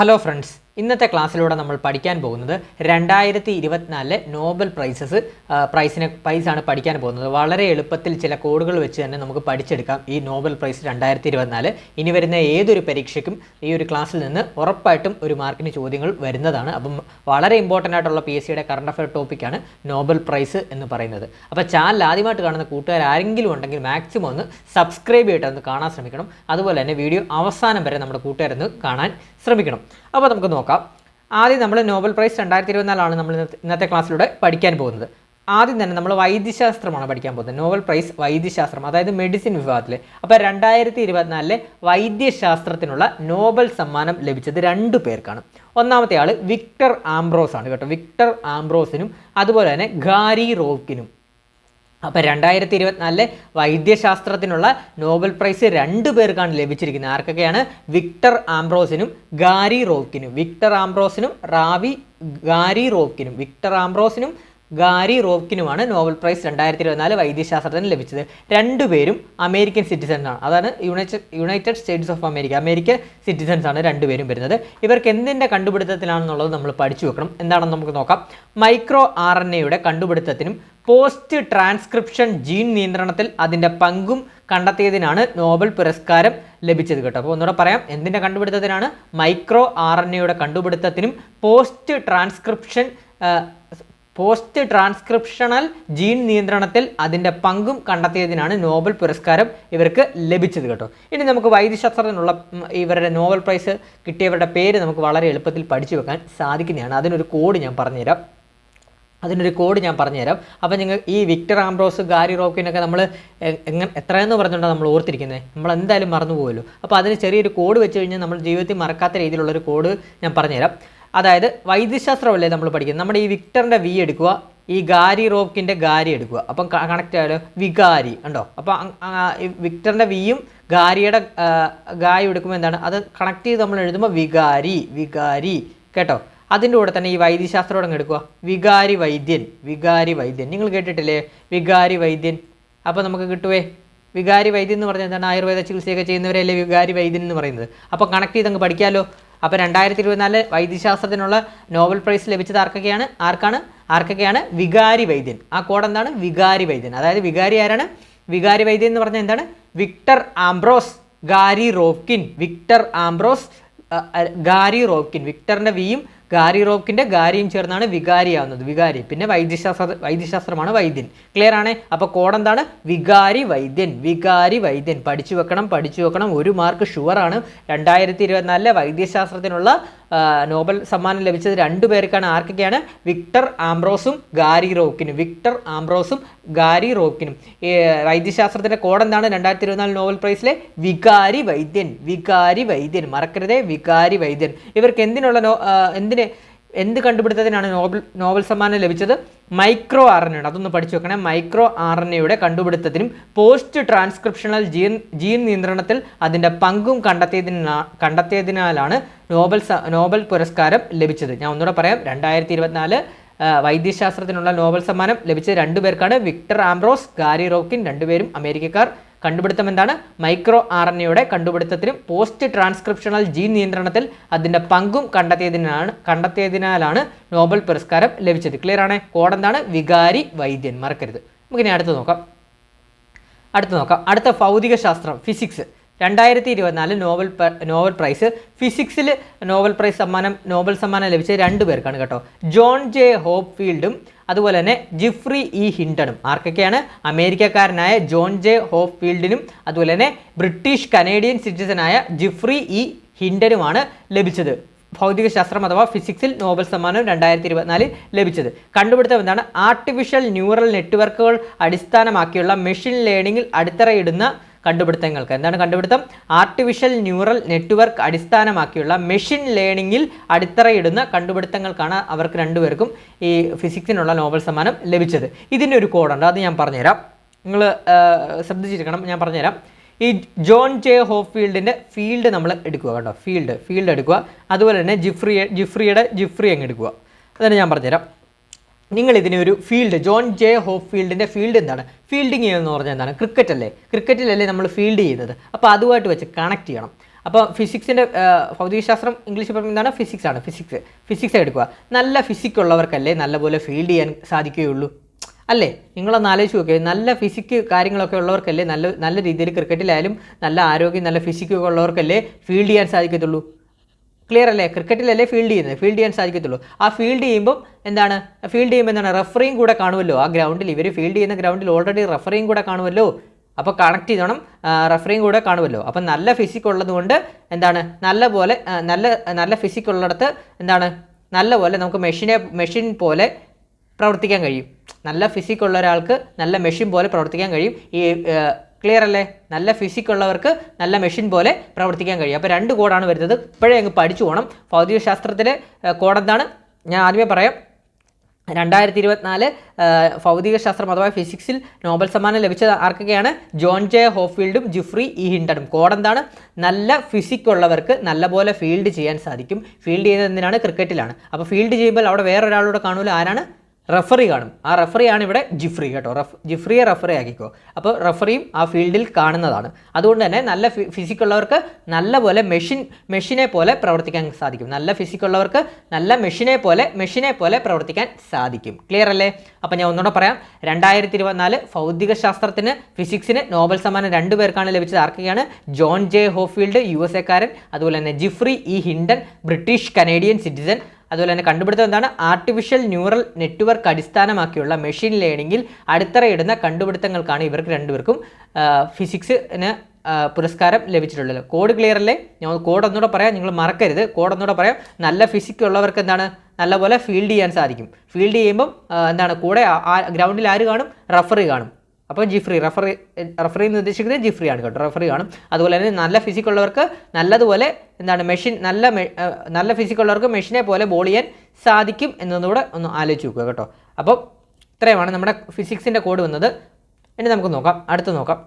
Hello friends ഇന്നത്തെ ക്ലാസ്സിലൂടെ നമ്മൾ പഠിക്കാൻ പോകുന്നത് രണ്ടായിരത്തി ഇരുപത്തിനാലിലെ നോബൽ പ്രൈസസ് പ്രൈസിനെ പ്രൈസാണ് പഠിക്കാൻ പോകുന്നത്. വളരെ എളുപ്പത്തിൽ ചില കോഡുകൾ വെച്ച് തന്നെ നമുക്ക് പഠിച്ചെടുക്കാം ഈ നോബൽ പ്രൈസ് രണ്ടായിരത്തി ഇരുപത്തിനാല് ഇനി വരുന്ന ഏതൊരു പരീക്ഷയ്ക്കും ഈ ഒരു ക്ലാസ്സിൽ നിന്ന് ഉറപ്പായിട്ടും ഒരു മാർക്കിന് ചോദ്യങ്ങൾ വരുന്നതാണ്. അപ്പം വളരെ ഇമ്പോർട്ടന്റ് ആയിട്ടുള്ള പി എസ് സിയുടെ കറണ്ട് അഫയർ ടോപ്പിക്കാണ് നോബൽ പ്രൈസ് എന്ന് പറയുന്നത്. അപ്പോൾ ചാനൽ ആദ്യമായിട്ട് കാണുന്ന കൂട്ടുകാർ ആരെങ്കിലും ഉണ്ടെങ്കിൽ മാക്സിമം ഒന്ന് സബ്സ്ക്രൈബ് ചെയ്തിട്ട് ഒന്ന് കാണാൻ ശ്രമിക്കണം. അതുപോലെ തന്നെ വീഡിയോ അവസാനം വരെ നമ്മുടെ കൂട്ടുകാരൊന്ന് കാണാൻ ശ്രമിക്കണം. അപ്പോൾ നമുക്ക് നോക്കാം. ആദ്യം നമ്മൾ നോബൽ പ്രൈസ് രണ്ടായിരത്തി ഇരുപത്തിനാലാണ് നമ്മൾ ഇന്നത്തെ ക്ലാസ്സിലൂടെ പഠിക്കാൻ പോകുന്നത്. ആദ്യം തന്നെ നമ്മൾ വൈദ്യശാസ്ത്രമാണ് പഠിക്കാൻ പോകുന്നത്. നോബൽ പ്രൈസ് വൈദ്യശാസ്ത്രം അതായത് മെഡിസിൻ വിഭാഗത്തിൽ അപ്പോൾ രണ്ടായിരത്തി ഇരുപത്തിനാലിലെ വൈദ്യശാസ്ത്രത്തിനുള്ള നോബൽ സമ്മാനം ലഭിച്ചത് രണ്ട് പേർക്കാണ്. ഒന്നാമത്തെ ആൾ വിക്ടർ ആംബ്രോസ് ആണ് കേട്ടോ. വിക്ടർ ആംബ്രോസിനും അതുപോലെ തന്നെ ഗാരി റോക്കിനും അപ്പോൾ രണ്ടായിരത്തി ഇരുപത്തിനാലിലെ വൈദ്യശാസ്ത്രത്തിനുള്ള നോബൽ പ്രൈസ് രണ്ട് പേർക്കാണ് ലഭിച്ചിരിക്കുന്നത്. ആർക്കൊക്കെയാണ്? വിക്ടർ ആംബ്രോസിനും ഗാരി റോക്കിനും വിക്ടർ ആംബ്രോസിനും റാവി ഗാരി റോക്കിനും വിക്ടർ ആംബ്രോസിനും ഗാരി റോക്കിനുമാണ് നോബൽ പ്രൈസ് രണ്ടായിരത്തി ഇരുപത്തിനാല് വൈദ്യശാസ്ത്രത്തിന് ലഭിച്ചത്. രണ്ടുപേരും അമേരിക്കൻ സിറ്റിസൺസ് ആണ്. അതാണ് united united states of America. America citizens ആണ് രണ്ടുപേരും വരുന്നത്. ഇവർക്ക് എന്തിന്റെ കണ്ടുപിടുത്തത്തിലാണെന്നുള്ളത് നമ്മൾ പഠിച്ചു വെക്കണം. എന്താണെന്ന് നമുക്ക് നോക്കാം. മൈക്രോ ആർ എൻ എയുടെ കണ്ടുപിടുത്തത്തിനും പോസ്റ്റ് ട്രാൻസ്ക്രിപ്ഷൻ ജീൻ നിയന്ത്രണത്തിൽ അതിന്റെ പങ്കും കണ്ടെത്തിയതിനാണ് നോബൽ പുരസ്കാരം ലഭിച്ചത് കേട്ടോ. അപ്പോൾ ഒന്നുകൂടെ പറയാം. എന്തിന്റെ കണ്ടുപിടുത്തത്തിനാണ്? മൈക്രോ ആർ എൻ എയുടെ കണ്ടുപിടുത്തത്തിനും post transcription post transcriptional gene നിയന്ത്രണത്തിൽ അതിന്റെ പങ്കും കണ്ടെത്തിയതിനാണ് നോബൽ പുരസ്കാരം ഇവർക്ക് ലഭിച്ചത് കേട്ടോ. ഇനി നമുക്ക് വൈദ്യശാസ്ത്രത്തിനുള്ള ഇവരുടെ നോബൽ പ്രൈസ് കിട്ടിയവരുടെ പേര് നമുക്ക് വളരെ എളുപ്പത്തിൽ പഠിച്ചു വെക്കാൻ സാധിക്കുന്നതാണ്. അതിനൊരു കോഡ് ഞാൻ പറഞ്ഞുതരാം. അതിനൊരു കോഡ് ഞാൻ പറഞ്ഞുതരാം. അപ്പോൾ നിങ്ങൾ ഈ വിക്ടർ ആംബ്രോസ് ഗാരി റോക്കിനൊക്കെ നമ്മൾ എങ്ങനെ എത്രയെന്ന് പറഞ്ഞുകൊണ്ടാണ് നമ്മൾ ഓർത്തിരിക്കുന്നത് നമ്മൾ എന്തായാലും മറന്നു പോകുമല്ലോ അപ്പോൾ അതിന് ചെറിയൊരു കോഡ് വെച്ച് കഴിഞ്ഞാൽ നമ്മൾ ജീവിതത്തിൽ മറക്കാത്ത രീതിയിലുള്ളൊരു കോഡ് ഞാൻ പറഞ്ഞുതരാം. അതായത് വൈദ്യശാസ്ത്രമല്ലേ നമ്മൾ പഠിക്കുന്നത്? നമ്മുടെ ഈ വിക്ടറിന്റെ വി എടുക്കുക ഈ ഗാരി റോക്കിന്റെ ഗാരി എടുക്കുക. അപ്പം കണക്റ്റ് ആയാലോ? വികാരി ഉണ്ടോ അപ്പം വിക്ടറിന്റെ വിയും ഗാരിയുടെ ഗായും എടുക്കുമ്പോൾ എന്താണ്? അത് കണക്ട് ചെയ്ത് നമ്മൾ എഴുതുമ്പോൾ വികാരി വികാരി കേട്ടോ? അതിന്റെ കൂടെ തന്നെ ഈ വൈദ്യശാസ്ത്രം അങ്ങ് എടുക്കുക. വികാരി വൈദ്യൻ വികാരി വൈദ്യൻ. നിങ്ങൾ കേട്ടിട്ടില്ലേ? വികാരി വൈദ്യൻ. അപ്പോൾ നമുക്ക് കിട്ടുവേ? വികാരി വൈദ്യൻ എന്ന് പറഞ്ഞാൽ എന്താണ്? ആയുർവേദ ചികിത്സയൊക്കെ ചെയ്യുന്നവരല്ലേ വികാരി വൈദ്യൻ എന്ന് പറയുന്നത്? അപ്പോൾ കണക്ട് ചെയ്ത് അങ്ങ് പഠിക്കാമല്ലോ അപ്പോൾ രണ്ടായിരത്തി ഇരുപത്തിനാല് വൈദ്യശാസ്ത്രത്തിനുള്ള നോബൽ പ്രൈസ് ലഭിച്ചത് ആർക്കൊക്കെയാണ്? ആർക്കാണ്? ആർക്കൊക്കെയാണ്? വികാരി വൈദ്യൻ. ആ കോഡ് എന്താണ്? വികാരി വൈദ്യൻ. അതായത് വികാരി ആരാണ്? വികാരി വൈദ്യൻ എന്ന് പറഞ്ഞാൽ എന്താണ്? Victor Ambros Gary Ruvkun Victor Ambros Gary Ruvkun വിക്ടറിന്റെ വിയും ഗാരി റോക്കിന്റെ ഗാരിയും ചേർന്നാണ് വികാരി ആവുന്നത്. വികാരി പിന്നെ വൈദ്യശാസ്ത്ര വൈദ്യശാസ്ത്രമാണ് വൈദ്യൻ. ക്ലിയർ ആണേ? അപ്പോൾ എന്താണ്? വികാരി വൈദ്യൻ വികാരി വൈദ്യൻ. പഠിച്ചു വെക്കണം പഠിച്ചു വെക്കണം. ഒരു മാർക്ക് ഷുവറാണ് രണ്ടായിരത്തി ഇരുപത്തിനാലിലെ വൈദ്യശാസ്ത്രത്തിനുള്ള നോബൽ സമ്മാനം ലഭിച്ചത് രണ്ടു പേർക്കാണ്. ആർക്കൊക്കെയാണ്? വിക്ടർ ആംബ്രോസും ഗാരി റോക്കിനും. വിക്ടർ ആംബ്രോസും ഗാരി റോക്കിനും. വൈദ്യശാസ്ത്രത്തിന്റെ എന്താണ്? രണ്ടായിരത്തി ഇരുപത്തിനാല് നോബൽ പ്രൈസിലെ വികാരി വൈദ്യൻ. വികാരി വൈദ്യൻ. മറക്കരുതേ വികാരി വൈദ്യൻ. ഇവർക്ക് എന്തിനുള്ള നോ ആ, എന്തിന് എന്ത് കണ്ടുപിടുത്തത്തിനാണ് നോബൽ നോബൽ സമ്മാനം ലഭിച്ചത്? മൈക്രോ ആർ എൻ അതൊന്ന് പഠിച്ചു വെക്കണേ. മൈക്രോ ആർ എൻ എയുടെ കണ്ടുപിടുത്തത്തിനും പോസ്റ്റ് ട്രാൻസ്ക്രിപ്ഷണൽ ജീൻ ജീൻ നിയന്ത്രണത്തിൽ അതിന്റെ പങ്കും കണ്ടെത്തിയതിനാ കണ്ടെത്തിയതിനാലാണ് നോബൽ നോബൽ പുരസ്കാരം ലഭിച്ചത്. ഞാൻ ഒന്നുകൂടെ പറയാം. രണ്ടായിരത്തി ഇരുപത്തിനാല് വൈദ്യശാസ്ത്രത്തിനുള്ള നോബൽ സമ്മാനം ലഭിച്ച രണ്ടുപേർക്കാണ് വിക്ടർ ആംബ്രോസ് ഗാരി റോക്കിൻ രണ്ടുപേരും അമേരിക്കക്കാർ. കണ്ടുപിടുത്തം എന്താണ്? മൈക്രോ ആർ എൻ എയുടെ കണ്ടുപിടുത്തത്തിനും പോസ്റ്റ് ട്രാൻസ്ക്രിപ്ഷണൽ ജീൻ നിയന്ത്രണത്തിൽ അതിന്റെ പങ്കും കണ്ടെത്തിയതിനാണ് കണ്ടെത്തിയതിനാലാണ് നോബൽ പുരസ്കാരം ലഭിച്ചത്. ക്ലിയർ ആണ്? കോഡ് എന്താണ്? വികാരി വൈദ്യൻ. മറക്കരുത്. നമുക്കിനി അടുത്ത് നോക്കാം. അടുത്ത് നോക്കാം. അടുത്ത ഭൗതിക ശാസ്ത്രം ഫിസിക്സ്. രണ്ടായിരത്തി ഇരുപത്തിനാല് നോബൽ നോബൽ പ്രൈസ്. ഫിസിക്സിൽ നോബൽ പ്രൈസ് സമ്മാനം നോബൽ സമ്മാനം ലഭിച്ച രണ്ട് പേർക്കാണ് കേട്ടോ. ജോൺ ജെ ഹോപ്പ് ഫീൽഡും അതുപോലെ തന്നെ ജിഫ്രി ഇ ഹിൻഡണും. ആർക്കൊക്കെയാണ്? അമേരിക്കക്കാരനായ ജോൺ ജെ ഹോപ്പ് ഫീൽഡിനും അതുപോലെ തന്നെ ബ്രിട്ടീഷ് കനേഡിയൻ സിറ്റിസനായ ജിഫ്രി ഇ ഹിൻഡനുമാണ് ലഭിച്ചത്. ഭൗതികശാസ്ത്രം അഥവാ ഫിസിക്സിൽ നോബൽ സമ്മാനം രണ്ടായിരത്തി ഇരുപത്തിനാലിൽ ലഭിച്ചത്. കണ്ടുപിടുത്തം എന്താണ്? ആർട്ടിഫിഷ്യൽ ന്യൂറൽ നെറ്റ്വർക്കുകൾ അടിസ്ഥാനമാക്കിയുള്ള മെഷീൻ ലേണിംഗിൽ അടിത്തറയിടുന്ന കണ്ടുപിടുത്തങ്ങൾക്ക്. എന്താണ് കണ്ടുപിടുത്തം? ആർട്ടിഫിഷ്യൽ ന്യൂറൽ നെറ്റ്വർക്ക് അടിസ്ഥാനമാക്കിയുള്ള മെഷീൻ ലേണിംഗിൽ അടിത്തറയിടുന്ന കണ്ടുപിടുത്തങ്ങൾക്കാണ് അവർക്ക് രണ്ടുപേർക്കും ഈ ഫിസിക്സിനുള്ള നോബൽ സമ്മാനം ലഭിച്ചത്. ഇതിന്റെ ഒരു കോഡുണ്ട് അത് ഞാൻ പറഞ്ഞുതരാം. നിങ്ങൾ ശ്രദ്ധിച്ചിരിക്കണം ഞാൻ പറഞ്ഞുതരാം. ഈ ജോൺ ജെ ഹോഫീൽഡിന്റെ ഫീൽഡ് നമ്മൾ എടുക്കുക കേട്ടോ. ഫീൽഡ് ഫീൽഡ് എടുക്കുക. അതുപോലെ തന്നെ ജിഫ്രിയെ ജിഫ്രിയുടെ ജിഫ്രി അങ്ങ് എടുക്കുക. അതന്നെ ഞാൻ പറഞ്ഞുതരാം. നിങ്ങൾ ഇതിനെ ഒരു ഫീൽഡ് ജോൺ ജെ ഹോപ്പ് ഫീൽഡിന്റെ ഫീൽഡ് എന്താണ്? ഫീൽഡിങ് എന്ന് പറഞ്ഞാൽ എന്താണ്? ക്രിക്കറ്റ് അല്ലേ? ക്രിക്കറ്റിലല്ലേ നമ്മൾ ഫീൽഡ് ചെയ്യുന്നത്. അപ്പോൾ അതുമായിട്ട് വെച്ച് കണക്ട് ചെയ്യണം. അപ്പോൾ ഫിസിക്സിന്റെ ഭൗതികശാസ്ത്രം ഇംഗ്ലീഷ് പറയുമ്പോൾ എന്താണ്? ഫിസിക്സ് ആണ്. ഫിസിക്സ് ഫിസിക്സ് എടുക്കുക. നല്ല ഫിസിക് ഉള്ളവർക്കല്ലേ നല്ലപോലെ ഫീൽഡ് ചെയ്യാൻ സാധിക്കുകയുള്ളൂ. അല്ലേ? നിങ്ങളൊന്ന് ആലോചിച്ച് നോക്കിയാൽ നല്ല ഫിസിക്ക് കാര്യങ്ങളൊക്കെ ഉള്ളവർക്കല്ലേ നല്ല നല്ല രീതിയിൽ ക്രിക്കറ്റിലായാലും നല്ല ആരോഗ്യം നല്ല ഫിസിക്കൊക്കെ ഉള്ളവർക്കല്ലേ ഫീൽഡ് ചെയ്യാൻ സാധിക്കത്തുള്ളൂ. ക്ലിയർ അല്ലേ? ക്രിക്കറ്റിലല്ലേ ഫീൽഡ് ചെയ്യുന്നത്? ഫീൽഡ് ചെയ്യാൻ സാധിക്കത്തുള്ളൂ. ആ ഫീൽഡ് ചെയ്യുമ്പോൾ എന്താണ്? ഫീൽഡ് ചെയ്യുമ്പോൾ എന്താണ്? റഫറിയും കൂടെ കാണുമല്ലോ. ആ ഗ്രൗണ്ടിൽ ഇവർ ഫീൽഡ് ചെയ്യുന്ന ഗ്രൗണ്ടിൽ ഓൾറെഡി റഫറിയും കൂടെ കാണുമല്ലോ. അപ്പോൾ കണക്ട് ചെയ്തോണം. റഫറിയും കൂടെ കാണുമല്ലോ. അപ്പം നല്ല ഫിസിക് ഉള്ളതുകൊണ്ട് എന്താണ്? നല്ല പോലെ നല്ല നല്ല ഫിസിക് ഉള്ളിടത്ത് എന്താണ്? നല്ല പോലെ നമുക്ക് മെഷീനെ മെഷീൻ പോലെ പ്രവർത്തിക്കാൻ കഴിയും. നല്ല ഫിസിക് ഉള്ള ഒരാൾക്ക് നല്ല മെഷീൻ പോലെ പ്രവർത്തിക്കാൻ കഴിയും. ഈ ക്ലിയർ അല്ലേ? നല്ല ഫിസിക് ഉള്ളവർക്ക് നല്ല മെഷീൻ പോലെ പ്രവർത്തിക്കാൻ കഴിയും. അപ്പോൾ രണ്ട് കോഡാണ് വരുന്നത്. ഇപ്പോഴേ അങ്ങ് പഠിച്ചു പോകണം ഭൗതികശാസ്ത്രത്തിലെ കോഡ് എന്താണ്? ഞാൻ ആദ്യമേ പറയാം. രണ്ടായിരത്തി ഇരുപത്തിനാല് ഭൗതിക ശാസ്ത്രം അഥവാ ഫിസിക്സിൽ നോബൽ സമ്മാനം ലഭിച്ച ആർക്കൊക്കെയാണ്? ജോൺ ജെ ഹോഫീൽഡും ജിഫ്രി ഇ ഹിൻഡനും. കോടെന്താണ് നല്ല ഫിസിക് ഉള്ളവർക്ക് നല്ല പോലെ ഫീൽഡ് ചെയ്യാൻ സാധിക്കും. ഫീൽഡ് ചെയ്യുന്നത് എന്തിനാണ്? ക്രിക്കറ്റിലാണ് അപ്പോൾ ഫീൽഡ് ചെയ്യുമ്പോൾ അവിടെ വേറൊരാളൂടെ കാണൂല. ആരാണ്? റഫറി കാണും. ആ റഫറിയാണ് ഇവിടെ ജിഫ്രി കേട്ടോ. റഫ് ജിഫ്രിയെ റഫറി ആക്കിക്കോ. അപ്പോൾ റഫറിയും ആ ഫീൽഡിൽ കാണുന്നതാണ്. അതുകൊണ്ട് തന്നെ നല്ല ഫിസിക്കുള്ളവർക്ക് നല്ല പോലെ മെഷീൻ മെഷീനെ പോലെ പ്രവർത്തിക്കാൻ സാധിക്കും. നല്ല ഫിസിക്കുള്ളവർക്ക് നല്ല മെഷീനെ പോലെ മെഷീനെ പോലെ പ്രവർത്തിക്കാൻ സാധിക്കും. ക്ലിയർ അല്ലേ? അപ്പോൾ ഞാൻ ഒന്നുകൂടെ പറയാം. രണ്ടായിരത്തി ഇരുപത്തിനാല് ഭൗതിക ശാസ്ത്രത്തിന് ഫിസിക്സിന് നോബൽ സമ്മാനം രണ്ടു പേർക്കാണ് ലഭിച്ചത്. ആർക്കൊക്കെയാണ്? John J Hopfield U S എക്കാരൻ അതുപോലെ തന്നെ Geoffrey E Hinton British Canadian citizen അതുപോലെ തന്നെ കണ്ടുപിടുത്തം എന്താണ്? ആർട്ടിഫിഷ്യൽ ന്യൂറൽ നെറ്റ്വർക്ക് അടിസ്ഥാനമാക്കിയുള്ള മെഷീൻ ലേണിംഗിൽ അടിത്തറയിടുന്ന കണ്ടുപിടുത്തങ്ങൾക്കാണ് ഇവർക്ക് രണ്ടുപേർക്കും ഫിസിക്സിന് പുരസ്കാരം ലഭിച്ചിട്ടുള്ളത്. കോഡ് ക്ലിയർ അല്ലേ? ഞാൻ കോഡ് ഒന്നുകൂടെ പറയാം. നിങ്ങൾ മറക്കരുത്. കോഡ് ഒന്നുകൂടെ പറയാം. നല്ല ഫിസിക് ഉള്ളവർക്ക് എന്താണ്? നല്ലപോലെ ഫീൽഡ് ചെയ്യാൻ സാധിക്കും. ഫീൽഡ് ചെയ്യുമ്പം എന്താണ്? കൂടെ ഗ്രൗണ്ടിൽ ആര് കാണും? റഫറി കാണും. അപ്പോൾ ജിഫ്രി റഫറി റഫറി എന്ന് ഉദ്ദേശിക്കുന്നത് ജിഫ്രി ആണ് കേട്ടോ. റഫറി കാണും അതുപോലെ തന്നെ നല്ല ഫിസിക് ഉള്ളവർക്ക് നല്ലതുപോലെ എന്താണ് മെഷീൻ നല്ല നല്ല ഫിസിക് ഉള്ളവർക്ക് മെഷീനെ പോലെ ബോൾ ചെയ്യാൻ സാധിക്കും എന്നതുകൂടെ ഒന്ന് ആലോചിച്ച് നോക്കുക കേട്ടോ. അപ്പോൾ ഇത്രയുമാണ് നമ്മുടെ ഫിസിക്സിന്റെ കോഡ് വന്നത്. ഇനി നമുക്ക് നോക്കാം. അടുത്ത് നോക്കാം.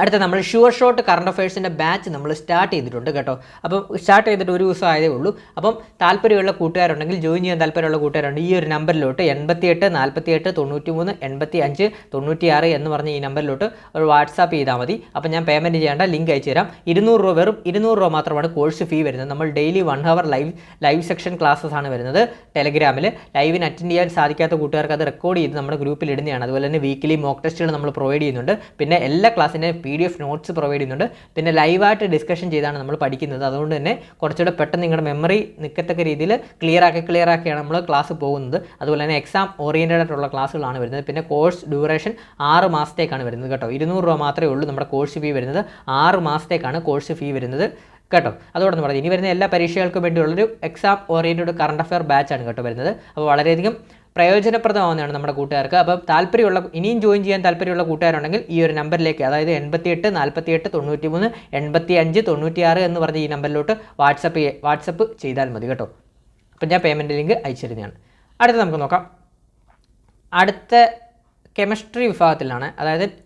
അടുത്ത നമ്മൾ ഷുവർ ഷോട്ട് കറണ്ട് അഫയേഴ്സിന്റെ ബാച്ച് നമ്മൾ സ്റ്റാർട്ട് ചെയ്തിട്ടുണ്ട് കേട്ടോ. അപ്പം സ്റ്റാർട്ട് ചെയ്തിട്ട് ഒരു ദിവസം ആയതേ ഉള്ളൂ. അപ്പം താല്പര്യമുള്ള കൂട്ടുകാരുണ്ടെങ്കിൽ ജോയിൻ ചെയ്യാൻ താല്പര്യമുള്ള കൂട്ടുകാരുണ്ട്. ഈ ഒരു നമ്പറിലോട്ട് എൺപത്തിയെട്ട് നാൽപ്പത്തിയെട്ട് തൊണ്ണൂറ്റി മൂന്ന് എൺപത്തി അഞ്ച് തൊണ്ണൂറ്റിയാറ് എന്ന് പറഞ്ഞ ഈ നമ്പറിലോട്ട് ഒരു വാട്സാപ്പ് ചെയ്താൽ മതി. അപ്പം ഞാൻ പേയ്മെന്റ് ചെയ്യേണ്ട ലിങ്ക് അയച്ചു തരാം. ഇരുന്നൂറ് രൂപ വെറും ഇരുന്നൂറ് രൂപ മാത്രമാണ് കോഴ്സ് ഫീ വരുന്നത്. നമ്മൾ daily one hour live live section classes ആണ് വരുന്നത് ടെലഗ്രാമിൽ ലൈവിന് അറ്റൻഡ് ചെയ്യാൻ സാധിക്കാത്ത കൂട്ടുകാർക്ക് അത് റെക്കോർഡ് ചെയ്ത് നമ്മുടെ ഗ്രൂപ്പിൽ ഇടുന്നതാണ്. അതുപോലെ തന്നെ വീക്കിലി മോക്ക് ടെസ്റ്റുകൾ നമ്മൾ പ്രൊവൈഡ് ചെയ്യുന്നുണ്ട്. പിന്നെ എല്ലാ ക്ലാസ്സിന്റെ P D F notes provide ചെയ്യുന്നുണ്ട്. പിന്നെ ലൈവായിട്ട് ഡിസ്കഷൻ ചെയ്താണ് നമ്മൾ പഠിക്കുന്നത്. അതുകൊണ്ട് തന്നെ കുറച്ചുകൂടെ പെട്ടെന്ന് നിങ്ങളുടെ മെമ്മറി നിൽക്കത്തക്ക രീതിയിൽ ക്ലിയർ ആക്കി ക്ലിയർ ആക്കിയാണ് നമ്മൾ ക്ലാസ് പോകുന്നത്. അതുപോലെ തന്നെ എക്സാം ഓറിയന്റഡ് ആയിട്ടുള്ള ക്ലാസ്സുകളാണ് വരുന്നത്. പിന്നെ കോഴ്സ് ഡ്യൂറേഷൻ ആറ് മാസത്തേക്കാണ് വരുന്നത് കേട്ടോ. ഇരുന്നൂറ് രൂപ മാത്രമേ ഉള്ളൂ നമ്മുടെ കോഴ്സ് ഫീ വരുന്നത്. ആറ് മാസത്തേക്കാണ് കോഴ്സ് ഫീ വരുന്നത് കേട്ടോ. അതോടൊന്ന് പറഞ്ഞു ഇനി വരുന്ന എല്ലാ പരീക്ഷകൾക്കും വേണ്ടിയുള്ളൊരു എക്സാം ഓറിയന്റഡ് കറണ്ട് അഫയർ ബാച്ചാണ് കേട്ടോ വരുന്നത്. അപ്പോൾ വളരെയധികം പ്രയോജനപ്രദമാവുന്നതാണ് നമ്മുടെ കൂട്ടുകാർക്ക്. അപ്പം താല്പര്യമുള്ള ഇനിയും ജോയിൻ ചെയ്യാൻ താല്പര്യമുള്ള കൂട്ടുകാരുണ്ടെങ്കിൽ ഈ ഒരു നമ്പറിലേക്ക് അതായത് എൺപത്തിയെട്ട് നാൽപ്പത്തിയെട്ട് തൊണ്ണൂറ്റി മൂന്ന് എൺപത്തി അഞ്ച് തൊണ്ണൂറ്റിയാറ് എന്ന് പറഞ്ഞ ഈ നമ്പറിലോട്ട് വാട്സപ്പ് വാട്സപ്പ് ചെയ്താൽ മതി കേട്ടോ. അപ്പം ഞാൻ പേയ്മെന്റ് ലിങ്ക് അയച്ചിരുന്നതാണ് അടുത്ത നമുക്ക് നോക്കാം. അടുത്ത കെമിസ്ട്രി വിഭാഗത്തിലാണ് അതായത്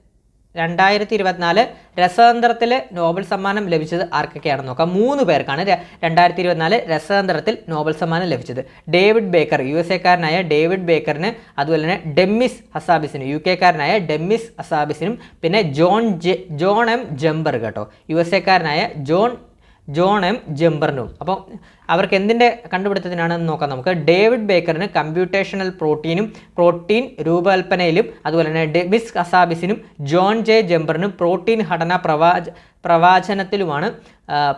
രണ്ടായിരത്തി ഇരുപത്തിനാല് രസതന്ത്രത്തിൽ നോബൽ സമ്മാനം ലഭിച്ചത് ആർക്കൊക്കെയാണ് നോക്കാം. മൂന്ന് പേർക്കാണ് രണ്ടായിരത്തി ഇരുപത്തിനാല് രസതന്ത്രത്തിൽ നോബൽ സമ്മാനം ലഭിച്ചത്. ഡേവിഡ് ബേക്കർ യു എസ് എക്കാരനായ ഡേവിഡ് ബേക്കറിന് അതുപോലെ തന്നെ ഡെമ്മിസ് അസാബിസിനും യു കെക്കാരനായ ഡെമ്മിസ് അസാബിസിനും പിന്നെ John J John M Jumper കേട്ടോ. യു എസ് എക്കാരനായ ജോൺ ജോൺ എം ജംബർനും. അപ്പോൾ അവർക്ക് എന്തിന്റെ കണ്ടുപിടുത്തത്തിനാണെന്ന് നോക്കാം നമുക്ക്. ഡേവിഡ് ബേക്കറിന് കമ്പ്യൂട്ടേഷണൽ പ്രോട്ടീനും പ്രോട്ടീൻ രൂപകൽപ്പനയിലും അതുപോലെ തന്നെ ഡെമിസ് അസാബിസിനും ജോൺ ജെ ജംബറിനും പ്രോട്ടീൻ ഘടന പ്രവാച പ്രവാചനത്തിലുമാണ്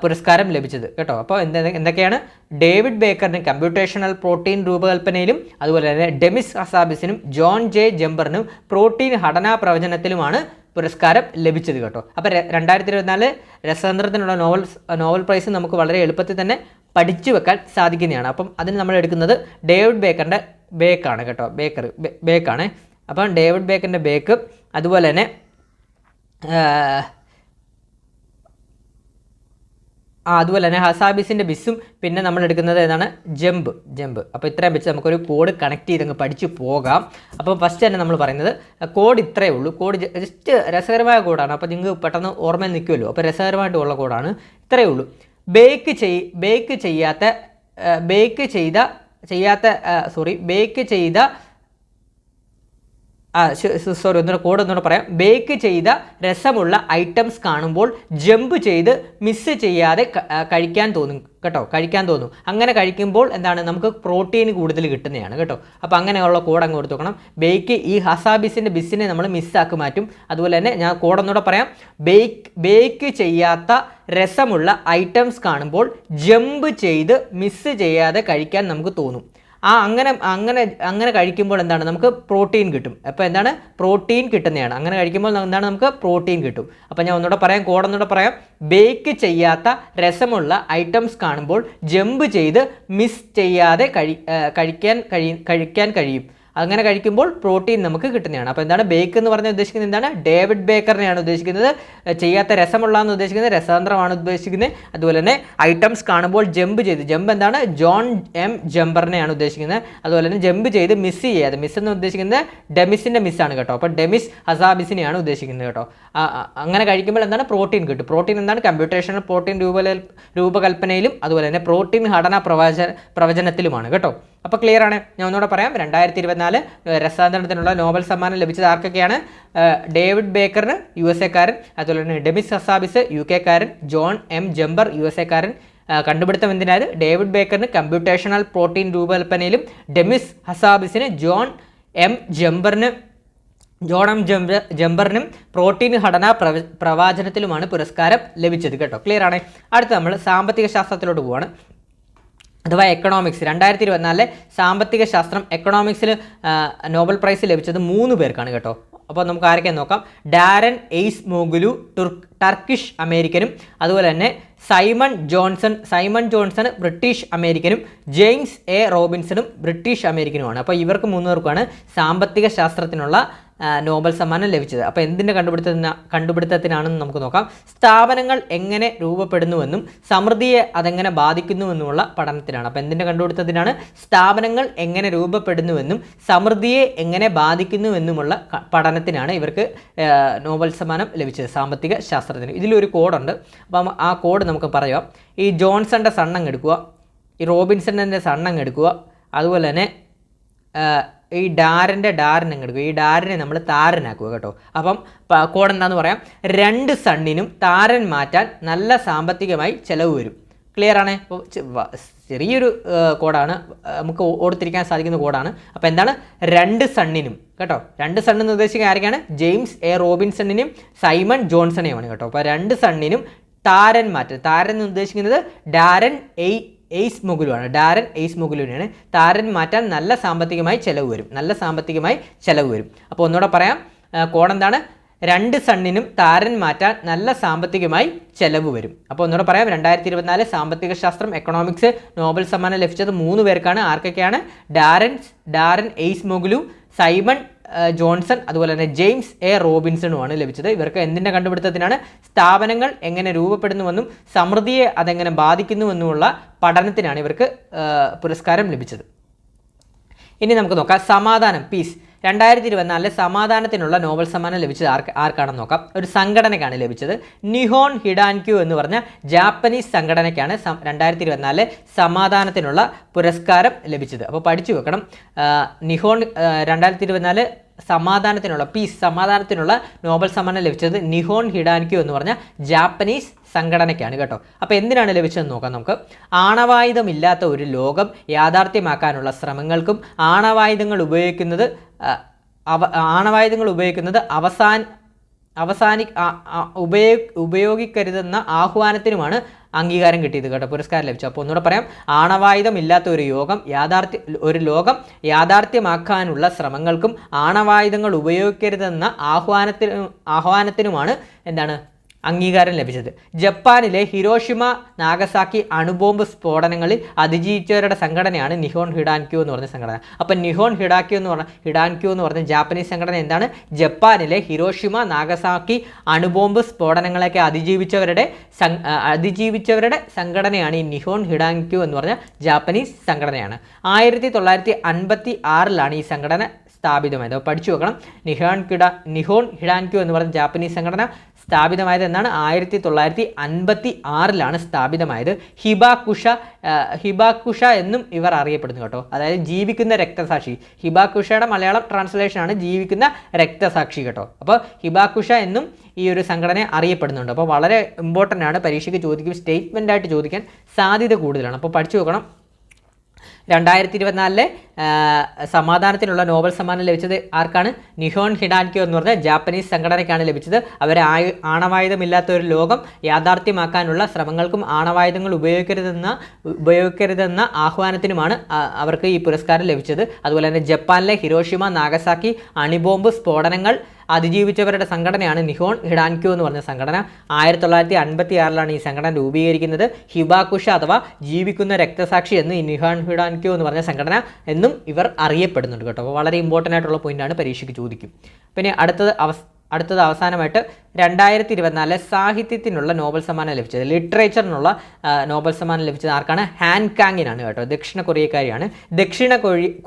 പുരസ്കാരം ലഭിച്ചത്. കേട്ടോ? അപ്പോൾ എന്ത് എന്തൊക്കെയാണ്? ഡേവിഡ് ബേക്കറിന് കമ്പ്യൂട്ടേഷണൽ പ്രോട്ടീൻ രൂപകൽപ്പനയിലും അതുപോലെ തന്നെ ഡെമിസ് അസാബിസിനും ജോൺ ജെ ജംബറിനും പ്രോട്ടീൻ ഘടനാ പ്രവചനത്തിലുമാണ് പുരസ്കാരം ലഭിച്ചത് കേട്ടോ. അപ്പോൾ രണ്ടായിരത്തി ഇരുപത്തിനാല് രസതന്ത്രത്തിനുള്ള നോവൽ നോവൽ പ്രൈസ് നമുക്ക് വളരെ എളുപ്പത്തിൽ തന്നെ പഠിച്ചു വെക്കാൻ സാധിക്കുന്നതാണ്. അപ്പം അതിന് നമ്മൾ എടുക്കുന്നത് ഡേവിഡ് ബേക്കറിന്റെ ബേക്കാണ് കേട്ടോ. ബേക്കർ ബേക്കാണ്. അപ്പം ഡേവിഡ് ബേക്കറിന്റെ ബേക്ക് അതുപോലെ തന്നെ അതുപോലെ തന്നെ ഹസാബിസിന്റെ ബിസ്സും പിന്നെ നമ്മൾ എടുക്കുന്നത് ഏതാണ്? ജമ്പ് ജമ്പ് അപ്പോൾ ഇത്രയും വെച്ച് നമുക്കൊരു കോഡ് കണക്ട് ചെയ്ത് അങ്ങ് പഠിച്ചു പോകാം. അപ്പോൾ ഫസ്റ്റ് തന്നെ നമ്മൾ പറയുന്നത് കോഡ് ഇത്രയേ ഉള്ളൂ. കോഡ് ജസ്റ്റ് രസകരമായ കോഡാണ് അപ്പോൾ നിങ്ങൾക്ക് പെട്ടെന്ന് ഓർമ്മയിൽ നിൽക്കുമല്ലോ അപ്പോൾ രസകരമായിട്ടുള്ള കോഡാണ് ഇത്രയേ ഉള്ളൂ. ബേക്ക് ചെയ് ബേക്ക് ചെയ്യാത്ത ബേക്ക് ചെയ്ത ചെയ്യാത്ത സോറി ബേക്ക് ചെയ്ത സോറി ഒന്നുകൂടെ കോഡ് ഒന്നുകൂടെ പറയാം. ബേക്ക് ചെയ്ത രസമുള്ള ഐറ്റംസ് കാണുമ്പോൾ ജമ്പ് ചെയ്ത് മിസ് ചെയ്യാതെ കഴിക്കാൻ തോന്നും കേട്ടോ കഴിക്കാൻ തോന്നും. അങ്ങനെ കഴിക്കുമ്പോൾ എന്താണ് നമുക്ക് പ്രോട്ടീൻ കൂടുതൽ കിട്ടുന്നതാണ് കേട്ടോ. അപ്പോൾ അങ്ങനെയുള്ള കോഡ് അങ്ങ് കൊടുത്ത് നോക്കണം ബേക്ക് ഈ ഹസാബിസിന്റെ ബിസിനെ നമ്മൾ മിസ്സാക്കി മാറ്റും. അതുപോലെ തന്നെ ഞാൻ കോഡ് ഒന്നുകൂടെ പറയാം. ബേക്ക് ബേക്ക് ചെയ്യാത്ത രസമുള്ള ഐറ്റംസ് കാണുമ്പോൾ ജമ്പ് ചെയ്ത് മിസ് ചെയ്യാതെ കഴിക്കാൻ നമുക്ക് തോന്നും. ആ അങ്ങനെ അങ്ങനെ അങ്ങനെ കഴിക്കുമ്പോൾ എന്താണ്? നമുക്ക് പ്രോട്ടീൻ കിട്ടും. അപ്പോൾ എന്താണ്? പ്രോട്ടീൻ കിട്ടുന്നതാണ്. അങ്ങനെ കഴിക്കുമ്പോൾ എന്താണ് നമുക്ക്? പ്രോട്ടീൻ കിട്ടും. അപ്പോൾ ഞാൻ ഒന്നുകൂടെ പറയാം കോഡ് ഒന്നുകൂടെ പറയാം. ബേക്ക് ചെയ്യാത്ത രസമുള്ള ഐറ്റംസ് കാണുമ്പോൾ ജമ്പ് ചെയ്ത് മിസ് ചെയ്യാതെ കഴി കഴിക്കാൻ കഴി കഴിക്കാൻ കഴിയും. അങ്ങനെ കഴിക്കുമ്പോൾ പ്രോട്ടീൻ നമുക്ക് കിട്ടുന്നതാണ്. അപ്പോൾ എന്താണ് ബേക്ക് എന്ന് പറഞ്ഞാൽ ഉദ്ദേശിക്കുന്നത്? എന്താണ്? ഡേവിഡ് ബേക്കറിനെയാണ് ഉദ്ദേശിക്കുന്നത്. ചെയ്യാത്ത രസമുള്ള എന്ന് ഉദ്ദേശിക്കുന്നത്. രസതന്ത്രമാണ് ഉദ്ദേശിക്കുന്നത്. അതുപോലെ തന്നെ ഐറ്റംസ് കാണുമ്പോൾ ജമ്പ് ചെയ്ത് ജമ്പ് എന്താണ്? ജോൺ എം ജമ്പറിനെയാണ് ഉദ്ദേശിക്കുന്നത്. അതുപോലെ തന്നെ ജമ്പ് ചെയ്ത് മിസ് ചെയ്യാതെ മിസ് എന്ന് ഉദ്ദേശിക്കുന്നത് ഡെമിസിന്റെ മിസ്സാണ് കേട്ടോ. അപ്പോൾ ഡെമിസ് അസാബിസിനെയാണ് ഉദ്ദേശിക്കുന്നത് കേട്ടോ. അങ്ങനെ കഴിക്കുമ്പോൾ എന്താണ്? പ്രോട്ടീൻ കിട്ടും. പ്രോട്ടീൻ എന്താണ്? കമ്പ്യൂട്ടേഷണൽ പ്രോട്ടീൻ രൂപ രൂപകൽപ്പനയിലും അതുപോലെ തന്നെ പ്രോട്ടീൻ ഘടന പ്രവച പ്രവചനത്തിലുമാണ് കേട്ടോ. അപ്പോൾ ക്ലിയർ ആണ്? ഞാൻ ഒന്നുകൂടെ പറയാം. രണ്ടായിരത്തി ഇരുപത്തിനാല് രസാന്തരണത്തിനുള്ള നോബൽ സമ്മാനം ലഭിച്ചത് ആർക്കൊക്കെയാണ്? ഡേവിഡ് ബേക്കറിന് യു എസ് എക്കാരൻ അതുപോലെ തന്നെ Demis Hassabis U കെക്കാരൻ John M Jumper U S എക്കാരൻ. കണ്ടുപിടുത്തം എന്തിനായത്? ഡേവിഡ് ബേക്കറിന് കമ്പ്യൂട്ടേഷണൽ പ്രോട്ടീൻ രൂപകൽപ്പനയിലും ഡെമിസ് ഹസാബിസിന് ജോൺ എം ജംബറിന് എം ജംബ ജംബറിനും പ്രോട്ടീൻ ഘടനാ പ്രവ പ്രവാചനത്തിലുമാണ് പുരസ്കാരം ലഭിച്ചത് കേട്ടോ. ക്ലിയർ ആണ്? അടുത്ത നമ്മൾ സാമ്പത്തിക ശാസ്ത്രത്തിലോട്ട് പോവാണ്. അഥവാ എക്കണോമിക്സ് രണ്ടായിരത്തി ഇരുപത്തിനാലിലെ സാമ്പത്തിക ശാസ്ത്രം എക്കണോമിക്സിൽ നോബൽ പ്രൈസ് ലഭിച്ചത് മൂന്ന് പേർക്കാണ് കേട്ടോ. അപ്പോൾ നമുക്ക് ആരൊക്കെ നോക്കാം? ഡാരൻ എയ്സ് മോഗുലു ടർക്കിഷ് അമേരിക്കനും അതുപോലെ തന്നെ Simon Johnson Simon Johnson British അമേരിക്കനും James A റോബിൻസണും ബ്രിട്ടീഷ് അമേരിക്കനുമാണ്. അപ്പോൾ ഇവർക്ക് മൂന്ന് പേർക്കുമാണ് സാമ്പത്തിക ശാസ്ത്രത്തിനുള്ള നോബൽ സമ്മാനം ലഭിച്ചത്. അപ്പോൾ എന്തിന്റെ കണ്ടുപിടുത്തത്തിന് കണ്ടുപിടുത്തത്തിനാണെന്ന് നമുക്ക് നോക്കാം. സ്ഥാപനങ്ങൾ എങ്ങനെ രൂപപ്പെടുന്നുവെന്നും സമൃദ്ധിയെ അതെങ്ങനെ ബാധിക്കുന്നുവെന്നുമുള്ള പഠനത്തിനാണ്. അപ്പോൾ എന്തിന്റെ കണ്ടുപിടുത്തത്തിനാണ്? സ്ഥാപനങ്ങൾ എങ്ങനെ രൂപപ്പെടുന്നുവെന്നും സമൃദ്ധിയെ എങ്ങനെ ബാധിക്കുന്നുവെന്നുമുള്ള പഠനത്തിനാണ് ഇവർക്ക് നോബൽ സമ്മാനം ലഭിച്ചത് സാമ്പത്തിക ശാസ്ത്രത്തിന്. ഇതിലൊരു കോഡുണ്ട്. അപ്പം ആ കോഡ് നമുക്ക് പറയാം. ഈ ജോൺസന്റെ സണ്ണങ്ങ് എടുക്കുക ഈ റോബിൻസണിന്റെ സണ്ണങ്ങ് എടുക്കുക അതുപോലെ തന്നെ ഈ ഡാരന്റെ ഡാരൻ അങ്ങ് എടുക്കുക ഈ ഡാരനെ നമ്മൾ താരനാക്കുക കേട്ടോ. അപ്പം കോഡ് എന്താന്ന് പറയാം? രണ്ട് സണ്ണിനും താരൻ മാറ്റാൻ നല്ല സാമ്പത്തികമായി ചിലവ് വരും. ക്ലിയർ ആണ്? ഇപ്പോൾ ചെറിയൊരു കോഡാണ്. നമുക്ക് ഓർത്തിരിക്കാൻ സാധിക്കുന്ന കോഡാണ്. അപ്പോൾ എന്താണ്? രണ്ട് സണ്ണിനും കേട്ടോ. രണ്ട് സണ്ണ് എന്ന് ആരൊക്കെയാണ്? James A. റോബിൻസണിനും സൈമൺ ജോൺസണെയുമാണ് കേട്ടോ. അപ്പോൾ രണ്ട് സണ്ണിനും താരൻ മാറ്റം താരൻ എന്ന് ഉദ്ദേശിക്കുന്നത് ഡാരൻ എയ് എയ്സ് മുകുലുവാണ് ഡാരൻ എയ്സ് മുകുലുവിനെയാണ് താരൻ മാറ്റാൻ നല്ല സാമ്പത്തികമായി ചിലവ് വരും. നല്ല സാമ്പത്തികമായി ചിലവ് വരും. അപ്പോൾ ഒന്നുകൂടെ പറയാം. കോണെന്താണ് രണ്ട് സണ്ണിനും താരൻ മാറ്റാൻ നല്ല സാമ്പത്തികമായി ചെലവ് വരും. അപ്പോൾ ഒന്നുകൂടെ പറയാം. രണ്ടായിരത്തി ഇരുപത്തിനാല് സാമ്പത്തിക ശാസ്ത്രം എക്കണോമിക്സ് നോബൽ സമ്മാനം ലഭിച്ചത് മൂന്ന് പേർക്കാണ്. ആർക്കൊക്കെയാണ്? Daron Daron Acemoglu Simon Johnson അതുപോലെ തന്നെ ജെയിംസ് എ. റോബിൻസണുമാണ് ലഭിച്ചത്. ഇവർക്ക് എന്തിന്റെ കണ്ടുപിടുത്തത്തിനാണ് സ്ഥാപനങ്ങൾ എങ്ങനെ രൂപപ്പെടുന്നുവെന്നും സമൃദ്ധിയെ അതെങ്ങനെ ബാധിക്കുന്നുവെന്നുമുള്ള പഠനത്തിനാണ് ഇവർക്ക് പുരസ്കാരം ലഭിച്ചത്. ഇനി നമുക്ക് നോക്കാം. സമാധാനം പീസ് രണ്ടായിരത്തി ഇരുപത്തിനാലിലെ സമാധാനത്തിനുള്ള നോബൽ സമ്മാനം ലഭിച്ചത് ആർക്ക് ആർക്കാണെന്ന് നോക്കാം. ഒരു സംഘടനയ്ക്കാണ് ലഭിച്ചത്. നിഹോൺ ഹിഡാൻക്യു എന്ന് പറഞ്ഞ ജാപ്പനീസ് സംഘടനയ്ക്കാണ് രണ്ടായിരത്തി ഇരുപത്തിനാലിലെ സമാധാനത്തിനുള്ള പുരസ്കാരം ലഭിച്ചത്. അപ്പോൾ പഠിച്ചു വെക്കണം. നിഹോൺ രണ്ടായിരത്തി ഇരുപത്തിനാല് സമാധാനത്തിനുള്ള പീസ് സമാധാനത്തിനുള്ള നോബൽ സമ്മാനം ലഭിച്ചത് നിഹോൺ ഹിഡാൻക്യു എന്ന് പറഞ്ഞ ജാപ്പനീസ് സംഘടനയ്ക്കാണ് കേട്ടോ. അപ്പോൾ എന്തിനാണ് ലഭിച്ചതെന്ന് നോക്കാം നമുക്ക്. ആണവായുധമില്ലാത്ത ഒരു ലോകം യാഥാർത്ഥ്യമാക്കാനുള്ള ശ്രമങ്ങൾക്കും ആണവായുധങ്ങൾ ഉപയോഗിക്കുന്നത് അവ ആണവായുധങ്ങൾ ഉപയോഗിക്കുന്നത് അവസാൻ അവസാനി ഉപയോ ഉപയോഗിക്കരുതെന്ന ആഹ്വാനത്തിനുമാണ് അംഗീകാരം കിട്ടിയത് കേട്ടോ. പുരസ്കാരം ലഭിച്ചു. അപ്പോൾ ഒന്നുകൂടെ പറയാം. ആണവായുധം ഇല്ലാത്ത ഒരു യോഗം യാഥാർത്ഥ്യ ഒരു ലോകം യാഥാർത്ഥ്യമാക്കാനുള്ള ശ്രമങ്ങൾക്കും ആണവായുധങ്ങൾ ഉപയോഗിക്കരുതെന്ന ആഹ്വാനത്തിനും ആഹ്വാനത്തിനുമാണ് എന്താണ് അംഗീകാരം ലഭിച്ചത്. ജപ്പാനിലെ ഹിരോഷിമ നാഗസാക്കി അണുബോംബ് സ്ഫോടനങ്ങളിൽ അതിജീവിച്ചവരുടെ സംഘടനയാണ് നിഹോൺ ഹിഡാൻക്യു എന്ന് പറഞ്ഞ സംഘടന. അപ്പം നിഹോൺ ഹിഡാക്യു എന്ന് പറഞ്ഞ ഹിഡാൻക്യു എന്ന് പറഞ്ഞ ജാപ്പനീസ് സംഘടന എന്താണ്? ജപ്പാനിലെ ഹിരോഷിമ നാഗസാക്കി അണുബോംബ് സ്ഫോടനങ്ങളൊക്കെ അതിജീവിച്ചവരുടെ അതിജീവിച്ചവരുടെ സംഘടനയാണ് ഈ നിഹോൺ ഹിഡാൻക്യു എന്ന് പറഞ്ഞ ജാപ്പനീസ് സംഘടനയാണ്. ആയിരത്തി തൊള്ളായിരത്തി അൻപത്തി ആറിലാണ് ഈ സംഘടന സ്ഥാപിതമായത്. പഠിച്ചു വെക്കണം. നിഹോൺ കിട നിഹോൺ ഹിഡാൻക്യു എന്ന് പറയുന്ന ജാപ്പനീസ് സംഘടന സ്ഥാപിതമായത് എന്നാണ് ആയിരത്തി തൊള്ളായിരത്തി അൻപത്തി ആറിലാണ് സ്ഥാപിതമായത്. ഹിബാകുഷ ഹിബാകുഷ എന്നും ഇവർ അറിയപ്പെടുന്നു കേട്ടോ. അതായത് ജീവിക്കുന്ന രക്തസാക്ഷി. ഹിബാകുഷയുടെ മലയാളം ട്രാൻസ്ലേഷൻ ആണ് ജീവിക്കുന്ന രക്തസാക്ഷി കേട്ടോ. അപ്പോൾ ഹിബാകുഷ എന്നും ഈ ഒരു സംഘടന അറിയപ്പെടുന്നുണ്ട്. അപ്പോൾ വളരെ ഇമ്പോർട്ടന്റ് ആണ് പരീക്ഷയ്ക്ക് ചോദിക്കും സ്റ്റേറ്റ്മെന്റ് ആയിട്ട് ചോദിക്കാൻ സാധ്യത കൂടുതലാണ്. അപ്പോൾ പഠിച്ചു നോക്കണം രണ്ടായിരത്തി ഇരുപത്തിനാലിലെ സമാധാനത്തിനുള്ള നോബൽ സമ്മാനം ലഭിച്ചത് ആർക്കാണ്? നിഹോൺ ഹിഡാൻക്യോ എന്ന് പറഞ്ഞ ജാപ്പനീസ് സംഘടനയ്ക്കാണ് ലഭിച്ചത്. അവരെ ആയു ആണവായുധമില്ലാത്ത ഒരു ലോകം യാഥാർത്ഥ്യമാക്കാനുള്ള ശ്രമങ്ങൾക്കും ആണവായുധങ്ങൾ ഉപയോഗിക്കരുതെന്ന ഉപയോഗിക്കരുതെന്ന ആഹ്വാനത്തിനുമാണ് അവർക്ക് ഈ പുരസ്കാരം ലഭിച്ചത്. അതുപോലെ തന്നെ ജപ്പാനിലെ ഹിരോഷിമ നാഗസാക്കി അണിബോംബ് സ്ഫോടനങ്ങൾ അതിജീവിച്ചവരുടെ സംഘടനയാണ് നിഹോൺ ഹിഡാൻക്യോ എന്ന് പറഞ്ഞ സംഘടന. ആയിരത്തി തൊള്ളായിരത്തി അൻപത്തി ആറിലാണ് ഈ സംഘടന രൂപീകരിക്കുന്നത്. ഹിബാകുഷ അഥവാ ജീവിക്കുന്ന രക്തസാക്ഷി എന്ന് ഈ നിഹോൺ ഹിഡാൻക്യോ എന്ന് പറഞ്ഞ സംഘടന എന്നും ഇവർ അറിയപ്പെടുന്നുണ്ട് കേട്ടോ. അപ്പോൾ വളരെ ഇമ്പോർട്ടന്റ് ആയിട്ടുള്ള പോയിന്റാണ് പരീക്ഷയ്ക്ക് ചോദിക്കും. പിന്നെ അടുത്തത് അവസ് അടുത്തത് അവസാനമായിട്ട് രണ്ടായിരത്തി ഇരുപത്തിനാലിലെ സാഹിത്യത്തിനുള്ള നോബൽ സമ്മാനം ലഭിച്ചത്. ലിറ്ററേച്ചറിനുള്ള നോബൽ സമ്മാനം ലഭിച്ചത് ആർക്കാണ്? ഹാൻ കാങ്ങിനാണ് കേട്ടോ. ദക്ഷിണ കൊറിയക്കാരിയാണ്. ദക്ഷിണ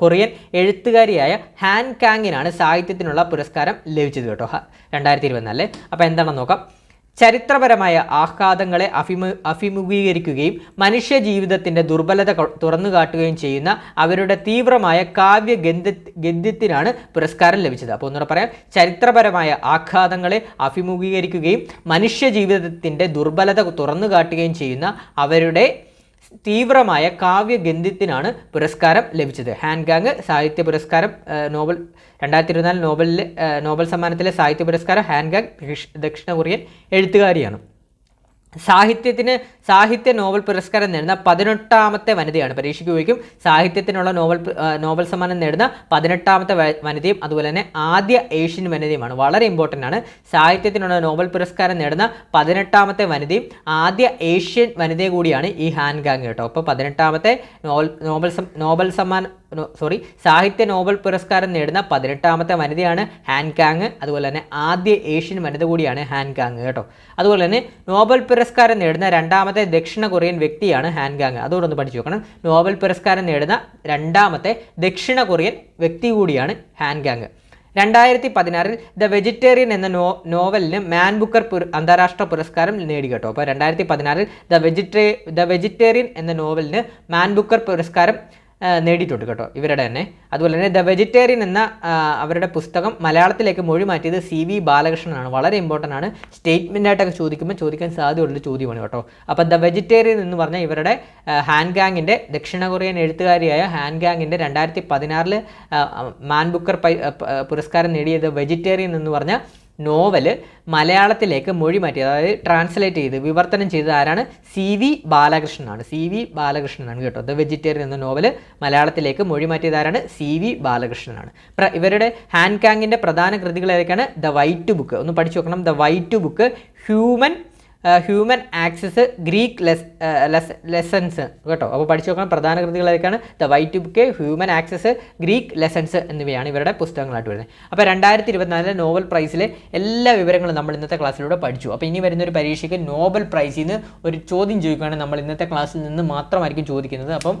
കൊറിയൻ എഴുത്തുകാരിയായ ഹാൻ കാങ്ങിനാണ് സാഹിത്യത്തിനുള്ള പുരസ്കാരം ലഭിച്ചത് കേട്ടോ. രണ്ടായിരത്തി ഇരുപത്തിനാലിലെ അപ്പോൾ എന്താണെന്ന് നോക്കാം. ചരിത്രപരമായ ആഹ്ലാദങ്ങളെ അഭിമു അഭിമുഖീകരിക്കുകയും മനുഷ്യ ജീവിതത്തിന്റെ ദുർബലത തുറന്നുകാട്ടുകയും തുറന്നു കാട്ടുകയും ചെയ്യുന്ന അവരുടെ തീവ്രമായ കാവ്യ ഗന്ധ ഗദ്യത്തിനാണ് പുരസ്കാരം ലഭിച്ചത്. അപ്പോൾ ഒന്നുകൂടെ പറയാം. ചരിത്രപരമായ ആഘാതങ്ങളെ അഭിമുഖീകരിക്കുകയും മനുഷ്യ ജീവിതത്തിന്റെ ദുർബലത തുറന്നു കാട്ടുകയും ചെയ്യുന്ന അവരുടെ തീവ്രമായ കാവ്യഗന്ധ്യത്തിനാണ് പുരസ്കാരം ലഭിച്ചത്. ഹാൻഗാങ് സാഹിത്യ പുരസ്കാരം നോബൽ രണ്ടായിരത്തി ഇരുപത്തിനാല് നോബലിലെ നോബൽ സമ്മാനത്തിലെ സാഹിത്യ പുരസ്കാരം ഹാൻഗാങ് ദക്ഷ- ദക്ഷിണ കൊറിയൻ എഴുത്തുകാരിയാണ്. സാഹിത്യത്തിന് സാഹിത്യ നോവൽ പുരസ്കാരം നേടുന്ന പതിനെട്ടാമത്തെ വനിതയാണ്. പരീക്ഷയ്ക്ക് ചോദിക്കും സാഹിത്യത്തിനുള്ള നോവൽ നോവൽ സമ്മാനം നേടുന്ന പതിനെട്ടാമത്തെ വനിതയും അതുപോലെ തന്നെ ആദ്യ ഏഷ്യൻ വനിതയുമാണ്. വളരെ ഇമ്പോർട്ടന്റ് ആണ്. സാഹിത്യത്തിനുള്ള നോവൽ പുരസ്കാരം നേടുന്ന പതിനെട്ടാമത്തെ വനിതയും ആദ്യ ഏഷ്യൻ വനിതയും കൂടിയാണ് ഈ ഹാൻഗാങ് കേട്ടോ. അപ്പോൾ പതിനെട്ടാമത്തെ നോവൽ നോബൽ നോബൽ സമ്മാനം സോറി സാഹിത്യ നോബൽ പുരസ്കാരം നേടുന്ന പതിനെട്ടാമത്തെ വനിതയാണ് ഹാൻകാങ് അതുപോലെ തന്നെ ആദ്യ ഏഷ്യൻ വനിത കൂടിയാണ് ഹാൻകാങ് കേട്ടോ. അതുപോലെ തന്നെ നോബൽ പുരസ്കാരം നേടുന്ന രണ്ടാമത്തെ ദക്ഷിണ കൊറിയൻ വ്യക്തിയാണ് ഹാൻകാങ് അതോടൊന്ന് പഠിച്ചു വെക്കണം നോബൽ പുരസ്കാരം നേടുന്ന രണ്ടാമത്തെ ദക്ഷിണ കൊറിയൻ വ്യക്തി കൂടിയാണ് ഹാൻകാങ് രണ്ടായിരത്തി പതിനാറിൽ ദ വെജിറ്റേറിയൻ എന്ന നോ നോവലിന് മാൻ ബുക്കർ അന്താരാഷ്ട്ര പുരസ്കാരം നേടി കേട്ടോ. അപ്പോൾ രണ്ടായിരത്തി പതിനാറിൽ ദ വെജിറ്റേ ദ വെജിറ്റേറിയൻ എന്ന നോവലിന് മാൻ ബുക്കർ പുരസ്കാരം നേടിയിട്ടുണ്ട് കേട്ടോ ഇവരുടെ തന്നെ. അതുപോലെ തന്നെ ദ വെജിറ്റേറിയൻ എന്ന അവരുടെ പുസ്തകം മലയാളത്തിലേക്ക് മൊഴി മാറ്റിയത് സി വി ബാലകൃഷ്ണനാണ്. വളരെ ഇമ്പോർട്ടന്റ് ആണ്. സ്റ്റേറ്റ്മെന്റ് ആയിട്ടൊക്കെ ചോദിക്കുമ്പോൾ ചോദിക്കാൻ സാധ്യതയുള്ള ചോദ്യമാണ് കേട്ടോ. അപ്പോൾ ദ വെജിറ്റേറിയൻ എന്ന് പറഞ്ഞാൽ ഇവരുടെ ഹാൻഡ് ഹാൻഗാങ്ങിന്റെ ദക്ഷിണ കൊറിയൻ എഴുത്തുകാരിയായ ഹാൻഡ് ഹാൻഗാങ്ങിന്റെ രണ്ടായിരത്തി പതിനാറിൽ മാൻ ബുക്കർ പുരസ്കാരം നേടിയത് വെജിറ്റേറിയൻ എന്ന് പറഞ്ഞ നോവൽ മലയാളത്തിലേക്ക് മൊഴി മാറ്റി അതായത് ട്രാൻസ്ലേറ്റ് ചെയ്ത് വിവർത്തനം ചെയ്തത് ആരാണ്? സി വി ബാലകൃഷ്ണനാണ് സി വി ബാലകൃഷ്ണനാണ് കേട്ടോ. ദ വെജിറ്റേറിയൻ എന്ന നോവൽ മലയാളത്തിലേക്ക് മൊഴി മാറ്റിയത് ആരാണ്? സി വി ബാലകൃഷ്ണനാണ് ഇവരുടെ ഹാൻകാങ്ങിന്റെ പ്രധാന കൃതികൾ ഏതൊക്കെയാണ്? ദ വൈറ്റ് ബുക്ക് ഒന്ന് പഠിച്ചു നോക്കണം. The white book human human acts Greek less lessons കേട്ടോ? അപ്പോൾ പഠിച്ചു നോക്കണം. പ്രധാന കൃതികൾ ഏതൊക്കെയാണ് the white book human acts Greek lessons എന്നിവയാണ് ഇവരുടെ പുസ്തകങ്ങളായിട്ട് വരുന്നത്. അപ്പോൾ രണ്ടായിരത്തി ഇരുപത്തിനാലിലെ നോബൽ പ്രൈസിലെ എല്ലാ വിവരങ്ങളും നമ്മൾ ഇന്നത്തെ ക്ലാസ്സിലൂടെ പഠിച്ചു. അപ്പോൾ ഇനി വരുന്ന ഒരു പരീക്ഷയ്ക്ക് നോബൽ പ്രൈസിൽ നിന്ന് ഒരു ചോദ്യം ചോദിക്കുകയാണെങ്കിൽ നമ്മൾ ഇന്നത്തെ ക്ലാസ്സിൽ നിന്ന് മാത്രമായിരിക്കും ചോദിക്കുന്നത്. അപ്പം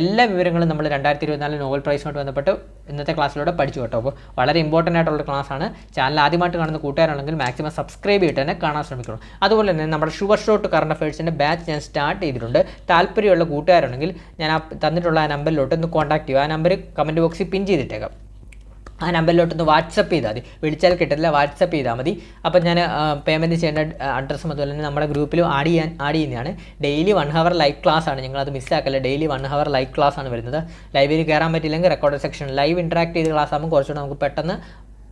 എല്ലാ വിവരങ്ങളും നമ്മൾ രണ്ടായിരത്തി ഇരുപത്തിനാലിലെ നോബൽ പ്രൈസുമായിട്ട് ബന്ധപ്പെട്ട് ഇന്നത്തെ ക്ലാസ്സിലൂടെ പഠിച്ചു കേട്ടോ. അപ്പോൾ വളരെ ഇമ്പോർട്ടന്റ് ആയിട്ടുള്ള ക്ലാസ്സാണ്. ചാനൽ ആദ്യമായിട്ട് കാണുന്ന കൂട്ടുകാരാണെങ്കിൽ മാക്സിമം സബ്സ്ക്രൈബ് ചെയ്തിട്ട് തന്നെ കാണാൻ ശ്രമിക്കണം. അതുപോലെ തന്നെ നമ്മുടെ ഷുവർ ഷോട്ട് കറണ്ട് അഫയേഴ്സിന്റെ ബാച്ച് ഞാൻ സ്റ്റാർട്ട് ചെയ്തിട്ടുണ്ട്. താല്പര്യമുള്ള കൂട്ടുകാരുണ്ടെങ്കിൽ ഞാൻ തന്നിട്ടുള്ള ആ നമ്പറിലോട്ട് ഒന്ന് കോൺടാക്ട് ചെയ്യുക. ആ നമ്പർ കമന്റ് ബോക്സിൽ പിൻ ചെയ്തിട്ടേക്കാം. ആ നമ്പറിലോട്ടൊന്ന് വാട്സപ്പ് ചെയ്താൽ മതി. വിളിച്ചാൽ കിട്ടില്ല വാട്സപ്പ് ചെയ്താൽ മതി. അപ്പം ഞാൻ പേയ്മെന്റ് ചെയ്യേണ്ട അഡ്രസ്സും അതുപോലെ തന്നെ നമ്മുടെ ഗ്രൂപ്പിലും ആഡ് ചെയ്യാൻ ആഡ് ചെയ്യുന്നതാണ്. Daily one hour live class ആണ്. ഞങ്ങളത് മിസ്സാക്കല്ല daily one hour live class ആണ് വരുന്നത്. ലൈവിൽ കയറാൻ പറ്റില്ലെങ്കിൽ റെക്കോർഡ് സെക്ഷൻ ലൈവ് ഇൻട്രാക്ട് ചെയ്ത ക്ലാസ് ആകുമ്പോൾ കുറച്ചുകൂടെ നമുക്ക് പെട്ടെന്ന്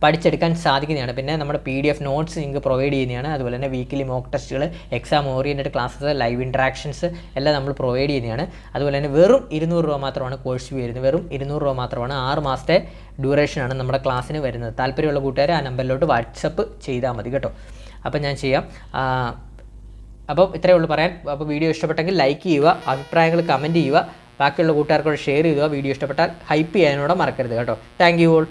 പഠിച്ചെടുക്കാൻ സാധിക്കുന്നതാണ്. പിന്നെ നമ്മുടെ പി ഡി എഫ് നോട്ട്സ് നിങ്ങൾക്ക് പ്രൊവൈഡ് ചെയ്യുന്നതാണ്. അതുപോലെ തന്നെ വീക്കിലി മോക്ക് ടെസ്റ്റുകൾ exam oriented classes live interactions എല്ലാം നമ്മൾ പ്രൊവൈഡ് ചെയ്യുന്നതാണ്. അതുപോലെ തന്നെ വെറും ഇരുന്നൂറ് രൂപ മാത്രമാണ് കോഴ്സ് ഫീ വരുന്നത്. വെറും ഇരുന്നൂറ് രൂപ മാത്രമാണ് ആറ് മാസത്തെ ഡ്യൂറേഷനാണ് നമ്മുടെ ക്ലാസ്സിന് വരുന്നത്. താല്പര്യമുള്ള കൂട്ടുകാർ ആ നമ്പറിലോട്ട് വാട്സപ്പ് ചെയ്താൽ മതി കേട്ടോ. അപ്പോൾ ഞാൻ ചെയ്യാം. അപ്പോൾ ഇത്രയേ ഉള്ളൂ പറയാൻ. അപ്പോൾ വീഡിയോ ഇഷ്ടപ്പെട്ടെങ്കിൽ ലൈക്ക് ചെയ്യുക അഭിപ്രായങ്ങൾ കമന്റ് ചെയ്യുക ബാക്കിയുള്ള കൂട്ടുകാർക്കോട് ഷെയർ ചെയ്യുക വീഡിയോ ഇഷ്ടപ്പെട്ടാൽ ഹൈപ്പ് ചെയ്യാനോടെ മറക്കരുത് കേട്ടോ. Thank you all